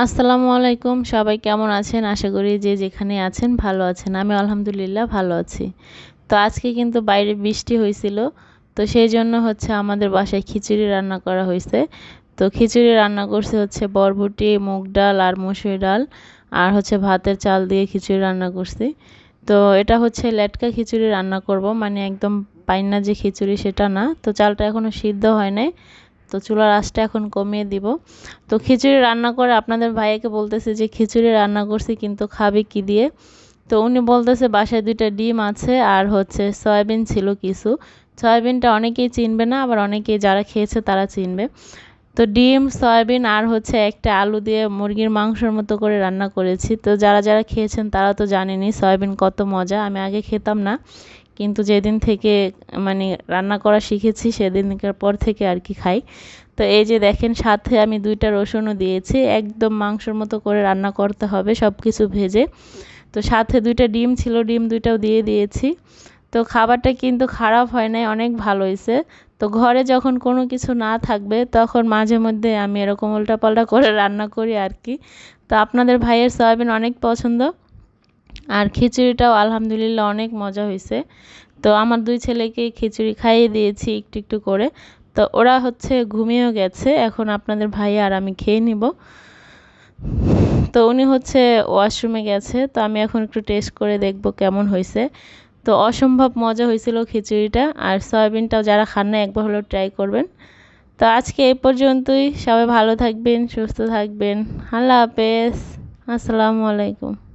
আসসালামু আলাইকুম, সবাই কেমন আছেন? আশা করি যে যেখানে আছেন ভালো আছেন। আমি আলহামদুলিল্লাহ ভালো আছি। তো আজকে কিন্তু বাইরে বৃষ্টি হয়েছিল, তো সেই জন্য হচ্ছে আমাদের বাসায় খিচুড়ি রান্না করা হয়েছে। তো খিচুড়ি রান্না করছে হচ্ছে বরবটি, মুগ ডাল আর মসুর ডাল, আর হচ্ছে ভাতের চাল দিয়ে খিচুড়ি রান্না করছি। তো এটা হচ্ছে লেটকা খিচুড়ি রান্না করব মানে একদম পাইনা যে খিচুড়ি সেটা না। তো চালটা এখনও সিদ্ধ হয় নাই তো চুলার আঁচটা এখন কমিয়ে দিব। তো খিচুড়ি রান্না করে আপনাদের ভাইয়াকে বলতেছে যে খিচুড়ি রান্না করছি, কিন্তু খাবে কি দিয়ে? তো উনি বলতেছে বাসায় দুইটা ডিম আছে আর হচ্ছে সয়াবিন ছিল কিছু। সয়াবিনটা অনেকেই চিনবে না, আবার অনেকেই যারা খেয়েছে তারা চিনবে। তো ডিম, সয়াবিন আর হচ্ছে একটা আলু দিয়ে মুরগির মাংসর মতো করে রান্না করেছি। তো যারা যারা খেয়েছেন তারা তো জানেনি সয়াবিন কত মজা, আমি আগে খেতাম না। কিন্তু যেদিন থেকে মানে রান্না করা শিখেছি সেদিনকার পর থেকে আর কি খাই। তো এই যে দেখেন, সাথে আমি দুইটা রসুনও দিয়েছি। একদম মাংসর মতো করে রান্না করতে হবে সব কিছু ভেজে। তো সাথে দুইটা ডিম ছিল, ডিম দুইটাও দিয়ে দিয়েছি। তো খাবারটা কিন্তু খারাপ হয় নাই, অনেক ভালো হয়েছে। তো ঘরে যখন কোনো কিছু না থাকবে, তখন মাঝে মধ্যে আমি এরকম উল্টাপাল্টা করে রান্না করি আর কি। তো আপনাদের ভাইয়ের সয়াবিন অনেক পছন্দ? আর খিচুড়িটাও আলহামদুলিল্লাহ অনেক মজা হয়েছে। তো আমার দুই ছেলেকে খিচুড়ি খাইয়ে দিয়েছি একটু একটু করে। তো ওরা হচ্ছে ঘুমিয়েও গেছে। এখন আপনাদের ভাই আর আমি খেয়ে নিব। তো উনি হচ্ছে ওয়াশরুমে গেছে। তো আমি এখন একটু টেস্ট করে দেখব কেমন হয়েছে। তো অসম্ভব মজা হয়েছিল খিচুড়িটা। আর সয়াবিনটাও যারা খান না একবার হলেও ট্রাই করবেন। তো আজকে এই পর্যন্তই। সবাই ভালো থাকবেন, সুস্থ থাকবেন। আল্লাহ হাফেজ। আসসালামু আলাইকুম।